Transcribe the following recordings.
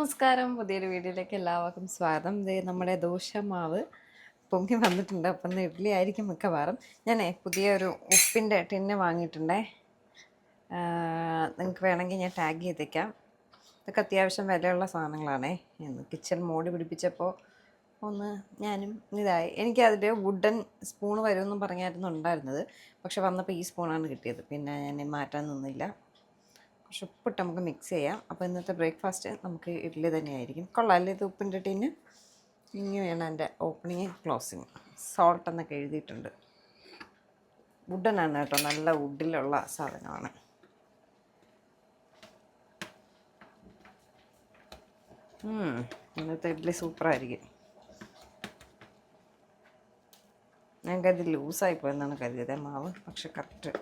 നമസ്കാരം. പുതിയൊരു വീഡിയോയിലേക്ക് എല്ലാവർക്കും സ്വാഗതം. ഇത് നമ്മുടെ ദോശമാവ് പൊങ്ങി വന്നിട്ടുണ്ട്. അപ്പം ഇഡ്ഡലി ആയിരിക്കും മിക്കവാറും. ഞാനേ പുതിയൊരു ഉപ്പിന്റെ ടിന്ന് വാങ്ങിയിട്ടുണ്ടേ. നിങ്ങൾക്ക് വേണമെങ്കിൽ ഞാൻ ടാഗ് ചെയ്തേക്കാം. ഇതൊക്കെ അത്യാവശ്യം വിലയുള്ള സാധനങ്ങളാണേ. ഇന്ന് കിച്ചൺ മോടി പിടിപ്പിച്ചപ്പോൾ ഒന്ന് ഞാനും ഇതായി. എനിക്ക് അതിൽ വുഡൻ സ്പൂൺ വരുമെന്നും പറഞ്ഞായിരുന്നു ഉണ്ടായിരുന്നത്. പക്ഷെ വന്നപ്പോൾ ഈ സ്പൂണാണ് കിട്ടിയത്. പിന്നെ ഞാൻ മാറ്റാൻ നിന്നില്ല. ഉപ്പിട്ട് നമുക്ക് മിക്സ് ചെയ്യാം. അപ്പോൾ ഇന്നത്തെ ബ്രേക്ക്ഫാസ്റ്റ് നമുക്ക് ഇഡ്ഡലി തന്നെയായിരിക്കും. കൊള്ളാമല്ലേ ഇത് ഉപ്പിന്റെ ടീന് ഇങ്ങനെയാണ് എന്റെ ഓപ്പണിങ് ക്ലോസിങ് സോൾട്ട് എന്നൊക്കെ എഴുതിയിട്ടുണ്ട്. വുഡനാണ് കേട്ടോ. നല്ല വുഡിലുള്ള സാധനമാണ്. ഇന്നത്തെ ഇഡ്ഡലി സൂപ്പറായിരിക്കും. ഞങ്ങൾക്കത് ലൂസായി പോയെന്നാണ് കരുതിയത്. മാവ് പക്ഷെ കറക്റ്റ്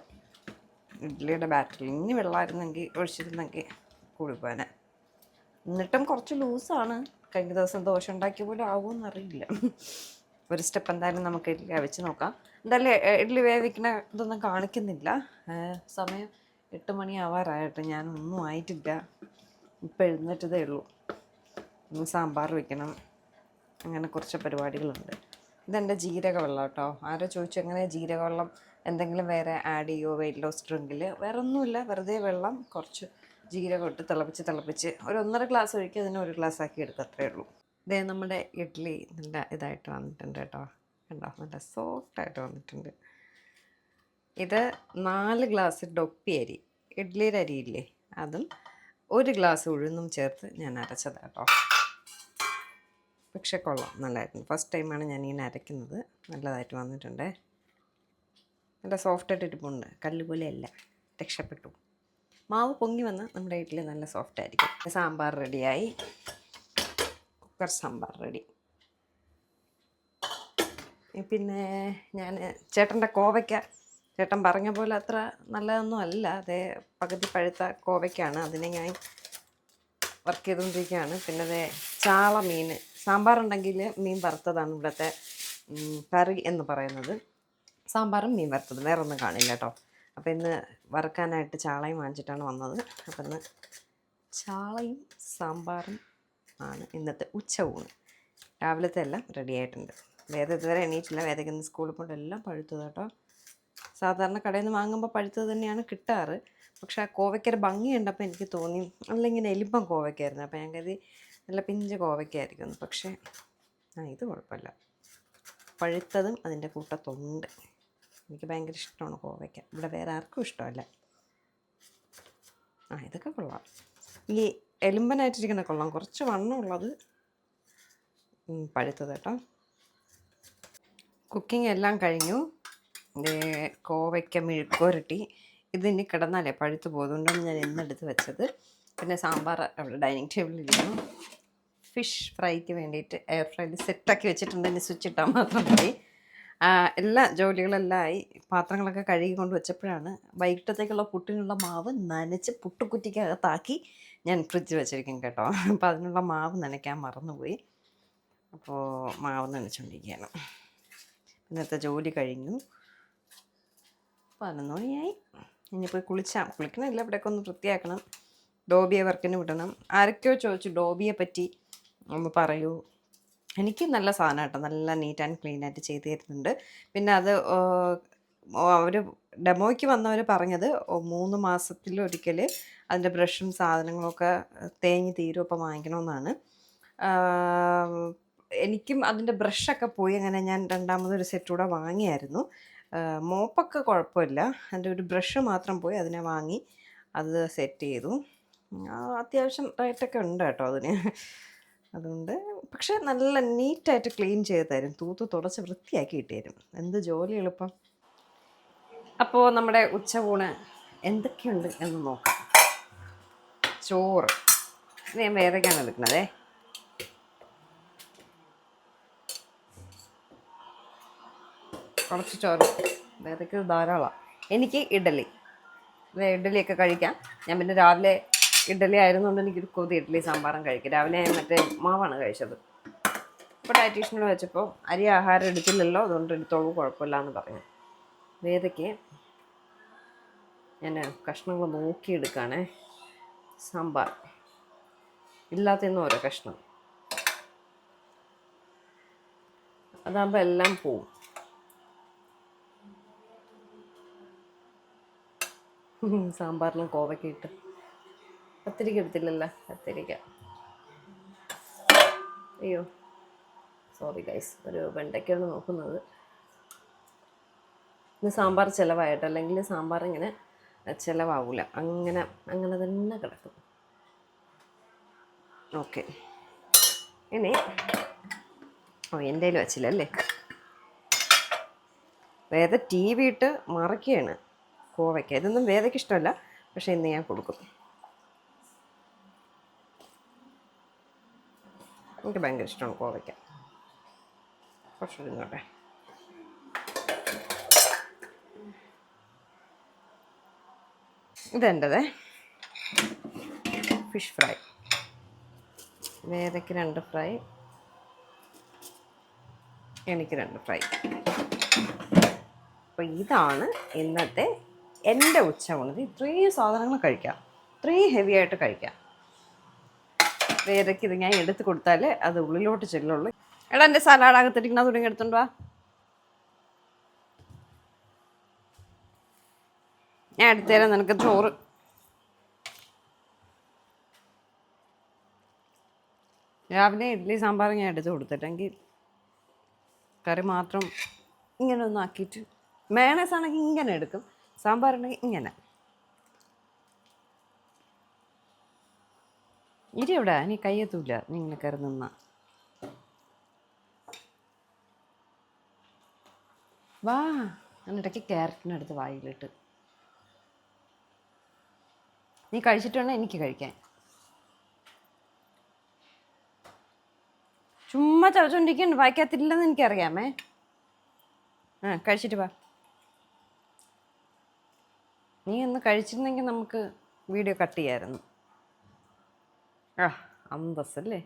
ഇഡ്ഡലിയുടെ ബാറ്ററിൽ ഇനി വെള്ളമായിരുന്നെങ്കിൽ ഒഴിച്ചിരുന്നെങ്കിൽ കൂടിപ്പോനെ എന്നിട്ടും കുറച്ച് ലൂസാണ്. കഴിഞ്ഞ ദിവസം ദോശ ഉണ്ടാക്കിയ പോലെ ആവുമെന്നറിയില്ല ഒരു സ്റ്റെപ്പ് എന്തായാലും നമുക്ക് ഇഡ്ഡലി വെച്ച് നോക്കാം. എന്തായാലും ഇഡ്ഡലി വേവിക്കണ ഇതൊന്നും കാണിക്കുന്നില്ല. സമയം എട്ട് മണി ആവാറായിട്ട് ഞാനൊന്നും ആയിട്ടില്ല. ഇപ്പം എഴുന്നേറ്റതേ ഉള്ളൂ. ഇനി സാമ്പാർ വെക്കണം. അങ്ങനെ കുറച്ച് പരിപാടികളുണ്ട്. ഇതെന്റെ ജീരക വെള്ളം കേട്ടോ. ആരോ ചോദിച്ചു എങ്ങനെ ജീരക വെള്ളം എന്തെങ്കിലും വേറെ ആഡ് ചെയ്യുമോ വെയിറ്റ് ലോസ് ഡ്രിങ്കിൽ വേറെ ഒന്നുമില്ല വെറുതെ വെള്ളം കുറച്ച് ജീരകം ഇട്ട് തിളപ്പിച്ച് തിളപ്പിച്ച് ഒരു ഒന്നര ഗ്ലാസ് ഒഴിക്കുക അതിന് ഒരു ഗ്ലാസ് ആക്കി എടുക്കുക അത്രേ ഉള്ളൂ. ഇതേ നമ്മുടെ ഇഡ്ഡലി നല്ല ഇതായിട്ട് വന്നിട്ടുണ്ട് കേട്ടോ. കണ്ടോ? നല്ല സോഫ്റ്റായിട്ട് വന്നിട്ടുണ്ട്. ഇത് നാല് ഗ്ലാസ് ഡൊപ്പി അരി. ഇഡ്ഡലിയുടെ അരിയില്ലേ അതും ഒരു ഗ്ലാസ് ഉഴുന്നും ചേർത്ത് ഞാൻ അരച്ചതാണ് കേട്ടോ. പക്ഷേ കൊള്ളാം. നല്ലതായിരുന്നു. ഫസ്റ്റ് ടൈമാണ് ഞാൻ ഇങ്ങനെ അരയ്ക്കുന്നത് നല്ലതായിട്ട് വന്നിട്ടുണ്ട്. നല്ല സോഫ്റ്റായിട്ട് ഇരിപ്പുണ്ട് കല്ല് പോലെയല്ല രക്ഷപ്പെട്ടു. മാവ് പൊങ്ങി വന്ന് നമ്മുടെ വീട്ടിൽ നല്ല സോഫ്റ്റ് ആയിരിക്കും. സാമ്പാർ റെഡിയായി. Cooker sambar ready. പിന്നെ ഞാൻ ചേട്ടന്റെ കോവയ്ക്ക. ചേട്ടൻ പറഞ്ഞ പോലെ അത്ര നല്ലതൊന്നും അല്ല. അതേ പകുതി പഴുത്ത കോവയ്ക്കാണ്. അതിനെ ഞാൻ വർക്ക് ചെയ്തുകൊണ്ടിരിക്കുകയാണ്. പിന്നെ അതേ ചാള മീൻ. സാമ്പാറുണ്ടെങ്കിൽ മീൻ വറുത്തതാണ് ഇവിടുത്തെ കറി എന്ന് പറയുന്നത്. സാമ്പാറും മീൻ വറുത്തത്. വേറെ ഒന്നും കാണില്ല കേട്ടോ. അപ്പോൾ ഇന്ന് വറുക്കാനായിട്ട് ചാളയും വാങ്ങിച്ചിട്ടാണ് വന്നത്. അപ്പോൾ ഇന്ന് ചാളയും സാമ്പാറും ആണ് ഇന്നത്തെ ഉച്ച ഊണ് രാവിലത്തെ എല്ലാം റെഡി ആയിട്ടുണ്ട്. വേദ ഇതുവരെ എണീറ്റില്ല. വേദയ്ക്ക് ഇന്ന് സ്കൂളിൽ കൊണ്ട് എല്ലാം പഴുത്തത് കേട്ടോ. സാധാരണ കടയിൽ നിന്ന് വാങ്ങുമ്പോൾ പഴുത്തത് തന്നെയാണ് കിട്ടാറ്. പക്ഷേ ആ കോവയ്ക്കൊരു ഭംഗിയുണ്ടപ്പോൾ എനിക്ക് തോന്നി. അല്ലെങ്കിൽ എലിപ്പം കോവയ്ക്കായിരുന്നു. അപ്പോൾ ഞാൻ കരുതി നല്ല പിഞ്ച് കോവയ്ക്കായിരിക്കും പക്ഷേ ആ ഇത് കുഴപ്പമില്ല. പഴുത്തതും അതിന്റെ കൂട്ടത്തുണ്ട്. എനിക്ക് ഭയങ്കര ഇഷ്ടമാണ് കോവയ്ക്ക. ഇവിടെ വേറെ ആർക്കും ഇഷ്ടമല്ല. ആ ഇതൊക്കെ കൊള്ളാം. ഈ എലുമ്പനായിട്ടിരിക്കുന്ന കൊള്ളാം. കുറച്ച് വണ്ണമുള്ളത് പഴുത്തത് കേട്ടോ. കുക്കിംഗ് എല്ലാം കഴിഞ്ഞു. കോവയ്ക്ക മെഴുക്കോരട്ടി ഇതിനി കിടന്നാലേ പഴുത്ത് പോകുന്നുണ്ടെന്ന് ഞാൻ ഇന്നെടുത്ത് വെച്ചത്. പിന്നെ സാമ്പാർ അവിടെ ഡൈനിങ് ടേബിളിൽ ഇരിക്കുന്നു ഫിഷ് ഫ്രൈക്ക് വേണ്ടിയിട്ട് എയർ ഫ്രൈയിൽ സെറ്റാക്കി വെച്ചിട്ടുണ്ട്. സ്വിച്ച് ഇട്ടാൽ മാത്രം മതി. എല്ലാ ജോലികളെല്ലാം ആയി പാത്രങ്ങളൊക്കെ കഴുകി കൊണ്ട് വെച്ചപ്പോഴാണ് വൈകിട്ടത്തേക്കുള്ള പുട്ടിനുള്ള മാവ് നനച്ച് പുട്ടുകുറ്റിക്കകത്താക്കി ഞാൻ ഫ്രിഡ്ജ് വെച്ചിരിക്കും കേട്ടോ. അപ്പോൾ അതിനുള്ള മാവ് നനയ്ക്കാൻ മറന്നുപോയി. അപ്പോൾ മാവ് നനച്ചുകൊണ്ടിരിക്കുകയാണ് ഇന്നത്തെ ജോലി കഴിഞ്ഞു. പതിനൊന്ന് മണിയായി. ഇനിയിപ്പോൾ കുളിച്ചാൽ കുളിക്കണമില്ല ഇവിടെയൊക്കെ ഒന്ന് വൃത്തിയാക്കണം. ഡോബിയെ വർക്കിന് വിടണം. ആരൊക്കെയോ ചോദിച്ചു ഡോബിയെ പറ്റി. ഒന്ന് പറയൂ. എനിക്ക് നല്ല സാധനം കേട്ടോ. നല്ല നീറ്റ് ആൻഡ് ക്ലീൻ ആയിട്ട് ചെയ്ത് തരുന്നുണ്ട്. പിന്നെ അത് അവർ ഡെമോയ്ക്ക് വന്നവർ പറഞ്ഞത് മൂന്ന് മാസത്തിലൊരിക്കൽ അതിന്റെ ബ്രഷും സാധനങ്ങളൊക്കെ തേഞ്ഞ് തീരും അപ്പം വാങ്ങിക്കണമെന്നാണ് എനിക്കും അതിന്റെ ബ്രഷൊക്കെ പോയി അങ്ങനെ ഞാൻ രണ്ടാമതൊരു സെറ്റ് കൂടെ വാങ്ങിയായിരുന്നു. മോപ്പൊക്കെ കുഴപ്പമില്ല. അതിന്റെ ഒരു ബ്രഷ് മാത്രം പോയി അതിനെ വാങ്ങി അത് സെറ്റ് ചെയ്തു. അത്യാവശ്യം റേറ്റൊക്കെ ഉണ്ട് കേട്ടോ അതിന്. അതുകൊണ്ട് പക്ഷേ നല്ല നീറ്റായിട്ട് ക്ലീൻ ചെയ്ത് തരും തൂത്ത് തുടച്ച് വൃത്തിയാക്കി ഇട്ട് എന്ത് ജോലി എളുപ്പം. അപ്പോൾ നമ്മുടെ ഉച്ചകൂണ് എന്തൊക്കെയുണ്ട് എന്ന് നോക്കാം. ചോറ്. ഞാൻ വേറെയൊക്കെയാണ് എടുക്കുന്നതേ. കുറച്ച് ചോറ്. വേറെയൊക്കെ ധാരാളമാണ്. എനിക്ക് ഇഡലി ഇഡലിയൊക്കെ കഴിക്കാം. ഞാൻ പിന്നെ രാവിലെ ഇഡലി ആയിരുന്നുകൊണ്ട് എനിക്കൊരു കൊതി. ഇഡ്ഡലി സാമ്പാറും കഴിക്കും. രാവിലെ മറ്റേ മാവാണ് കഴിച്ചത്. ഇപ്പോൾ ഡയറ്റീഷ്യനോട് വെച്ചപ്പോൾ അരി ആഹാരം എടുത്തില്ലല്ലോ അതുകൊണ്ട് എടുത്തോളൂ കുഴപ്പമില്ല എന്ന് പറഞ്ഞു. വേദയ്ക്ക് ഞാൻ കഷ്ണങ്ങൾ നോക്കിയെടുക്കുകയാണേ സാമ്പാർ. ഇല്ലാത്തന്ന് ഓരോ കഷ്ണം. അതാകുമ്പോൾ എല്ലാം പോവും. സാമ്പാറിലും കോവയ്ക്ക് കത്തിരിക്ക എടുത്തില്ലല്ലോ? കത്തിരിക്ക. അയ്യോ. സോറി ഗൈസ് ഒരു വെണ്ടയ്ക്കാണ് നോക്കുന്നത്. ഇന്ന് സാമ്പാർ ചിലവായിട്ട്? അല്ലെങ്കിൽ സാമ്പാർ ഇങ്ങനെ ചിലവാകൂല അങ്ങനെ അങ്ങനെ തന്നെ കിടക്കും. ഓക്കെ ഇനി ഓ എന്റെ കയ്യിൽ വച്ചില്ലല്ലേ വേദ ടി വി ഇട്ട് മറക്കുകയാണ്. കോവയ്ക്ക. ഇതൊന്നും വേദയ്ക്ക് ഇഷ്ടമല്ല. പക്ഷേ ഇന്ന് ഞാൻ കൊടുക്കും. എനിക്ക് ഭയങ്കര ഇഷ്ടമാണ് കോവയ്ക്ക. കുറച്ചുകൂടി തിന്നോട്ടെ ഇതെന്റെതേ ഫിഷ് ഫ്രൈ. വേദയ്ക്ക് രണ്ട് ഫ്രൈ എനിക്ക് രണ്ട് ഫ്രൈ. അപ്പോൾ ഇതാണ് ഇന്നത്തെ എന്റെ ഉച്ചയൂണത് ഇത്രയും സാധനങ്ങൾ കഴിക്കാം. ഇത്രയും ഹെവി ആയിട്ട് കഴിക്കാം. വേദയ്ക്ക് ഇത് ഞാൻ എടുത്ത് കൊടുത്താൽ അത് ഉള്ളിലോട്ട് ചെല്ലുള്ളൂ. എടാ എന്റെ സലാഡ് അകത്തിരിക്കുന്ന തുടങ്ങി എടുത്തോണ്ട് ഞാൻ എടുത്തുതരാം നിനക്ക് ചോറ്. രാവിലെ ഇഡ്ഡലി സാമ്പാർ ഞാൻ എടുത്ത് കൊടുത്തിട്ടെങ്കിൽ കറി മാത്രം ഇങ്ങനെ ഒന്ന് ആക്കിയിട്ട് മേണസ് ആണെങ്കിൽ ഇങ്ങനെ എടുക്കും സാമ്പാർ ഉണ്ടെങ്കിൽ ഇങ്ങനെ. ഇരി എവിടെ നീ കയ്യെത്തൂല. നീ ഇങ്ങനെ കയറി നിന്ന. വാ. എന്നിടയ്ക്ക് ക്യാരറ്റിനടുത്ത് വായിലിട്ട്. നീ കഴിച്ചിട്ട് എനിക്ക് കഴിക്കാൻ. ചുമ്മാ ചവച്ചോണ്ടിരിക്കണ്ട്. വായിക്കാത്തില്ലെന്ന് എനിക്കറിയാമേ. ആ കഴിച്ചിട്ട് വാ. നീ ഒന്ന് കഴിച്ചിരുന്നെങ്കിൽ നമുക്ക് വീഡിയോ കട്ട് ചെയ്യാമായിരുന്നു ആ അന്തസ്സല്ലേ?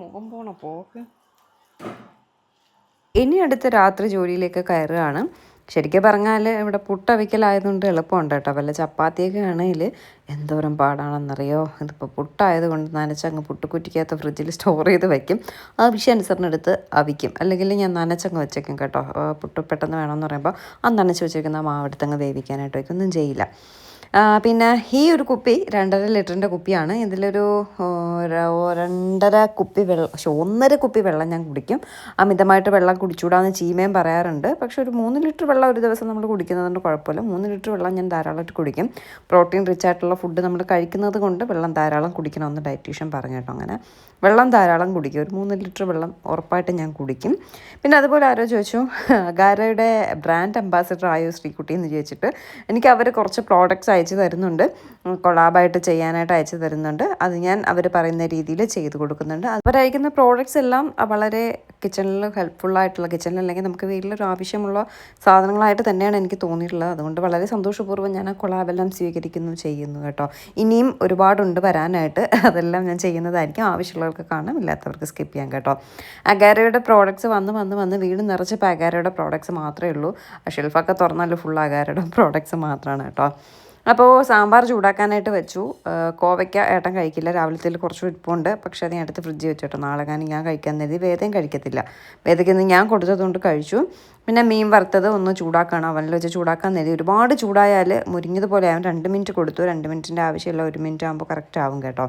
മുഖം പോണ പോക്ക്. ഇനി അടുത്ത രാത്രി ജോലിയിലേക്ക് കയറുകയാണ്. ശരിക്കും പറഞ്ഞാൽ ഇവിടെ പുട്ടവിക്കലായതുകൊണ്ട് എളുപ്പമുണ്ട് കേട്ടോ. വല്ല ചപ്പാത്തിയൊക്കെ ആണെങ്കിൽ എന്തോരം പാടാണെന്നറിയോ? ഇതിപ്പോൾ പുട്ടായതുകൊണ്ട് നനച്ചങ്ങ് പുട്ടുകുറ്റിക്കകത്ത് ഫ്രിഡ്ജിൽ സ്റ്റോർ ചെയ്ത് വെക്കും ആവശ്യാനുസരണം എടുത്ത് അവിക്കും. അല്ലെങ്കിൽ ഞാൻ നനച്ചങ്ങ് വെച്ചേക്കും കേട്ടോ. പുട്ട് പെട്ടെന്ന് വേണമെന്ന് പറയുമ്പോൾ ആ നനച്ച് വെച്ചേക്കുന്ന മാവ് എടുത്തങ്ങ് വേവിക്കാനായിട്ട് വയ്ക്കും. ഒന്നും ചെയ്യില്ല. പിന്നെ ഈ ഒരു കുപ്പി രണ്ടര ലിറ്ററിന്റെ കുപ്പിയാണ്. ഇതിലൊരു രണ്ടര കുപ്പി വെള്ളം പക്ഷെ ഒന്നര കുപ്പി വെള്ളം ഞാൻ കുടിക്കും. അമിതമായിട്ട് വെള്ളം കുടിച്ചുകൂടാന്ന് ചീമയും പറയാറുണ്ട്. പക്ഷെ ഒരു മൂന്ന് ലിറ്റർ വെള്ളം ഒരു ദിവസം നമ്മൾ കുടിക്കുന്നതുകൊണ്ട് കുഴപ്പമില്ല. മൂന്ന് ലിറ്റർ വെള്ളം ഞാൻ ധാരാളമായിട്ട് കുടിക്കും. പ്രോട്ടീൻ റിച്ച് ആയിട്ടുള്ള ഫുഡ് നമ്മൾ കഴിക്കുന്നത് കൊണ്ട് വെള്ളം ധാരാളം കുടിക്കണമെന്ന് ഡയറ്റീഷ്യൻ പറഞ്ഞു കേട്ടോ അങ്ങനെ. വെള്ളം ധാരാളം കുടിക്കും. ഒരു മൂന്ന് ലിറ്റർ വെള്ളം ഉറപ്പായിട്ട് ഞാൻ കുടിക്കും. പിന്നെ അതുപോലെ ആരോ ചോദിച്ചു ഗാരയുടെ ബ്രാൻഡ് അംബാസിഡർ ആയോ ശ്രീകുട്ടി എന്ന് ചോദിച്ചിട്ട്. എനിക്ക് അവർ കുറച്ച് പ്രോഡക്റ്റ്സ് അയച്ചു തരുന്നുണ്ട്. കൊളാബായിട്ട് ചെയ്യാനായിട്ട് അയച്ചു തരുന്നുണ്ട്. അത് ഞാൻ അവർ പറയുന്ന രീതിയിൽ ചെയ്ത് കൊടുക്കുന്നുണ്ട്. അവരയക്കുന്ന പ്രോഡക്റ്റ്സ് എല്ലാം വളരെ കിച്ചണിൽ ഹെൽപ്ഫുള്ളായിട്ടുള്ള കിച്ചണിൽ അല്ലെങ്കിൽ നമുക്ക് വീട്ടിലൊരു ആവശ്യമുള്ള സാധനങ്ങളായിട്ട് തന്നെയാണ് എനിക്ക് തോന്നിയിട്ടുള്ളത്. അതുകൊണ്ട് വളരെ സന്തോഷപൂർവം ഞാൻ ആ കൊളാബെല്ലാം സ്വീകരിക്കുന്നു ചെയ്യുന്നു കേട്ടോ. ഇനിയും ഒരുപാടുണ്ട് വരാനായിട്ട്. അതെല്ലാം ഞാൻ ചെയ്യുന്നതായിരിക്കും. ആവശ്യമുള്ളവർക്ക് കാണാം. ഇല്ലാത്തവർക്ക് സ്കിപ്പ് ചെയ്യാം കേട്ടോ. അഗാരയുടെ പ്രോഡക്റ്റ്സ് വന്ന് വന്ന് വന്ന് വീട് നിറച്ചപ്പോൾ അഗാരയുടെ പ്രോഡക്റ്റ്സ് മാത്രമേ ഉള്ളൂ. ഷെൽഫൊക്കെ തുറന്നാലും ഫുൾ അഗാരയുടെ പ്രോഡക്റ്റ്സ് മാത്രമാണ് കേട്ടോ. അപ്പോൾ സാമ്പാർ ചൂടാക്കാനായിട്ട് വെച്ചു. കോവയ്ക്ക ഏട്ടൻ കഴിക്കില്ല. രാവിലത്തേൽ കുറച്ച് ഇരിപ്പുണ്ട് പക്ഷേ അത് ഞാൻ എടുത്ത് ഫ്രിഡ്ജിൽ വെച്ചിട്ടോ. നാളെ കാരണം ഞാൻ കഴിക്കാൻ നേരി വേദയും കഴിക്കത്തില്ല. വേദയ്ക്ക് ഇന്ന് ഞാൻ കൊടുത്തതുകൊണ്ട് കഴിച്ചു. പിന്നെ മീൻ വറുത്തത് ഒന്ന് ചൂടാക്കണം. അവനിൽ വെച്ച് ചൂടാക്കാൻ നേരി ഒരുപാട് ചൂടായാൽ മുരിഞ്ഞതുപോലെ ആവും രണ്ട് മിനിറ്റ് കൊടുത്തു. രണ്ട് മിനിറ്റിന്റെ ആവശ്യമില്ല ഒരു മിനിറ്റ് ആകുമ്പോൾ കറക്റ്റ് ആവും കേട്ടോ.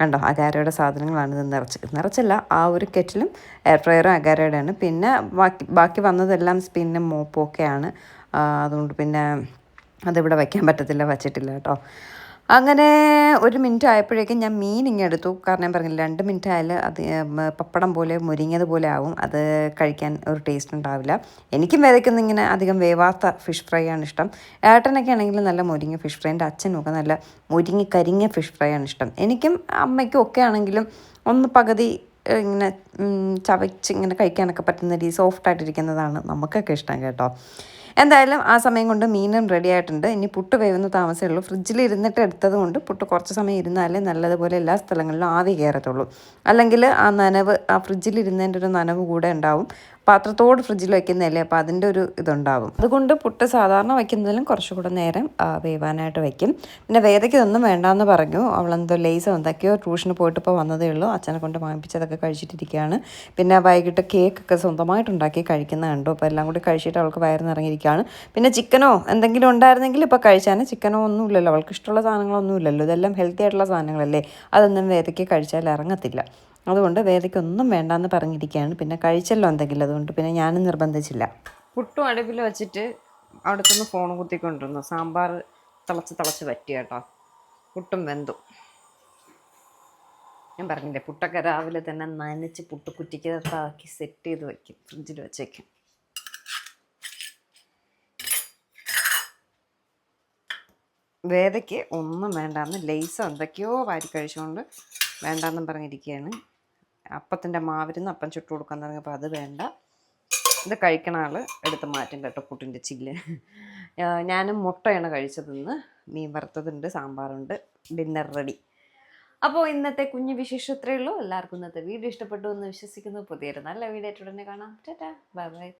കണ്ടോ? അഗാരയുടെ സാധനങ്ങളാണ് ഇത് നിറച്ച്. നിറച്ചല്ല ആ ഒരു കെറ്റിലും എയർ ഫ്രയറും അഗാരയുടെയാണ്. പിന്നെ ബാക്കി ബാക്കി വന്നതെല്ലാം സ്പിന്നും മോപ്പും ഒക്കെയാണ്. ആ, അതുകൊണ്ട് പിന്നെ അതിവിടെ വയ്ക്കാൻ പറ്റത്തില്ല വച്ചിട്ടില്ല കേട്ടോ. അങ്ങനെ ഒരു മിനിറ്റ് ആയപ്പോഴേക്കും ഞാൻ മീൻ ഇങ്ങനെ എടുത്തു. കാരണം ഞാൻ പറഞ്ഞില്ല രണ്ട് മിനിറ്റ് ആയാൽ അത് പപ്പടം പോലെ മുരിങ്ങിയതുപോലെ ആവും. അത് കഴിക്കാൻ ഒരു ടേസ്റ്റ് ഉണ്ടാവില്ല. എനിക്കും വിതയ്ക്കുന്ന ഇങ്ങനെ അധികം വേവാത്ത ഫിഷ് ഫ്രൈ ആണ് ഇഷ്ടം. ഏട്ടനൊക്കെ ആണെങ്കിൽ നല്ല മുരിങ്ങിയ ഫിഷ് ഫ്രൈ എന്റെ അച്ഛനൊക്കെ നല്ല മുരിങ്ങി കരിങ്ങിയ ഫിഷ് ഫ്രൈ ആണ് ഇഷ്ടം. എനിക്കും അമ്മയ്ക്കും ഒക്കെ ആണെങ്കിലും ഒന്ന് പകുതി ഇങ്ങനെ ചവച്ച് ഇങ്ങനെ കഴിക്കാനൊക്കെ പറ്റുന്ന രീതി സോഫ്റ്റ് ആയിട്ടിരിക്കുന്നതാണ് നമുക്കൊക്കെ ഇഷ്ടം കേട്ടോ. എന്തായാലും ആ സമയം കൊണ്ട് മീനും റെഡി ആയിട്ടുണ്ട്. ഇനി പുട്ട് വേവുന്ന താമസമേ ഉള്ളൂ. ഫ്രിഡ്ജിൽ ഇരുന്നിട്ട് എടുത്തത് കൊണ്ട് പുട്ട് കുറച്ച് സമയം ഇരുന്നാലേ നല്ലതുപോലെ എല്ലാ സ്ഥലങ്ങളിലും ആവി കയറത്തുള്ളൂ. അല്ലെങ്കിൽ ആ നനവ് ആ ഫ്രിഡ്ജിൽ ഇരുന്നതിന്റെ ഒരു നനവ് കൂടെ ഉണ്ടാവും. പാത്രത്തോട് ഫ്രിഡ്ജിൽ വെക്കുന്നതല്ലേ? അപ്പോൾ അതിന്റെ ഒരു ഇതുണ്ടാവും. അതുകൊണ്ട് പുട്ട് സാധാരണ വയ്ക്കുന്നതിലും കുറച്ചുകൂടെ നേരം വേവാനായിട്ട് വയ്ക്കും. പിന്നെ വേദയ്ക്ക് ഇതൊന്നും വേണ്ടാന്ന് പറഞ്ഞു. അവളെന്തോ ലേസ് എന്തൊക്കെയോ ട്യൂഷന് പോയിട്ട് ഇപ്പോൾ വന്നതേ ഉള്ളൂ. അച്ഛനെ കൊണ്ട് വാങ്ങിപ്പിച്ചതൊക്കെ കഴിച്ചിട്ടിരിക്കുകയാണ്. പിന്നെ വൈകിട്ട് കേക്കൊക്കെ സ്വന്തമായിട്ട് ഉണ്ടാക്കി കഴിക്കുന്ന കണ്ടു. അപ്പോൾ എല്ലാം കൂടി കഴിച്ചിട്ട് അവൾക്ക് വയറിനിറങ്ങിയിരിക്കുകയാണ്. പിന്നെ ചിക്കനോ എന്തെങ്കിലും ഉണ്ടായിരുന്നെങ്കിൽ ഇപ്പോൾ കഴിച്ചാൽ ചിക്കനോ ഒന്നും ഇല്ലല്ലോ. അവൾക്ക് ഇഷ്ടമുള്ള സാധനങ്ങളൊന്നും ഇല്ലല്ലോ. ഇതെല്ലാം ഹെൽത്തി ആയിട്ടുള്ള സാധനങ്ങളല്ലേ? അതൊന്നും വേദയ്ക്ക് കഴിച്ചാൽ ഇറങ്ങത്തില്ല. അതുകൊണ്ട് വേദയ്ക്കൊന്നും വേണ്ടാന്ന് പറഞ്ഞിരിക്കുകയാണ്. പിന്നെ കഴിച്ചല്ലോ എന്തെങ്കിലും അതുകൊണ്ട് പിന്നെ ഞാനും നിർബന്ധിച്ചില്ല. പുട്ടും അടുപ്പിൽ വെച്ചിട്ട് അവിടുത്തെ ഫോൺ കുത്തിക്കൊണ്ടിരുന്നു. സാമ്പാർ തിളച്ച് തിളച്ച് പറ്റി കേട്ടോ. പുട്ടും വെന്തു. ഞാൻ പറഞ്ഞില്ലേ പുട്ടൊക്കെ രാവിലെ തന്നെ നനച്ച് പുട്ട് കുറ്റിക്കകത്താക്കി സെറ്റ് ചെയ്ത് വയ്ക്കും ഫ്രിഡ്ജിൽ വെച്ചേക്കും. വേദയ്ക്ക് ഒന്നും വേണ്ടാന്ന് ലേസോ എന്തൊക്കെയോ വാരി കഴിച്ചുകൊണ്ട് വേണ്ടാന്നും പറഞ്ഞിരിക്കുകയാണ്. അപ്പത്തിന്റെ മാവിരുന്ന് അപ്പം ചുട്ടു കൊടുക്കാൻ തുടങ്ങിയപ്പോൾ അത് വേണ്ട. ഇത് കഴിക്കണ ആൾ എടുത്ത് മാറ്റും കേട്ടോ പുട്ടിന്റെ ചില്ല്. ഞാനും മുട്ടയാണ് കഴിച്ചതെന്ന് മീൻ വറുത്തതുണ്ട് സാമ്പാറുണ്ട് ഡിന്നർ റെഡി. അപ്പോൾ ഇന്നത്തെ കുഞ്ഞു വിശേഷം ഉള്ളൂ. എല്ലാവർക്കും ഇന്നത്തെ വീഡിയോ ഇഷ്ടപ്പെട്ടു എന്ന് വിശ്വസിക്കുന്നു. പുതിയൊരു നല്ല വീഡിയോ ആയിട്ട് ഉടനെ കാണാം. Bye bye.